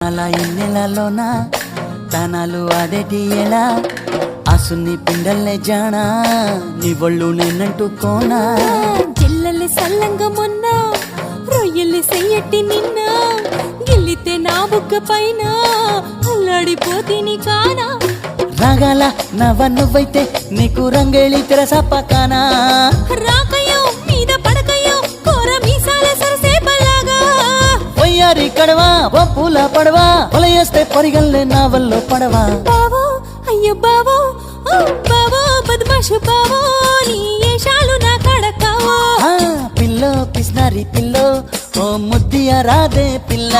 అలా ఎన్నెలలోన తనాలు అదేటి ఎలా? అసుని పిండల్లే జానా? నీ ఒళ్ళు నేనంటుకోనా? జిల్లలి సల్లంగా మొన్న రొయ్యలి సెయ్యట్టి నిన్న? గిల్లితే నా బుగ్గ పైన? అల్లాడిపోతిని కానా? రాగాల నవ్వ నువ్వైతే నీకు రంగేళి తెరసప్పకానా రాకయో మీద వయ్యారి కడవా? పప్పుల పడవా? వలయేస్తే పరిగల్లే నా వల్లో పడవా? బావో అయ్యో బావో బావో బద్మాషు బావో నీ ఏషాలు నా కడకావో? పిల్లో పిస్నారి పిల్లో ఓ ముద్దియ రాదే పిల్ల.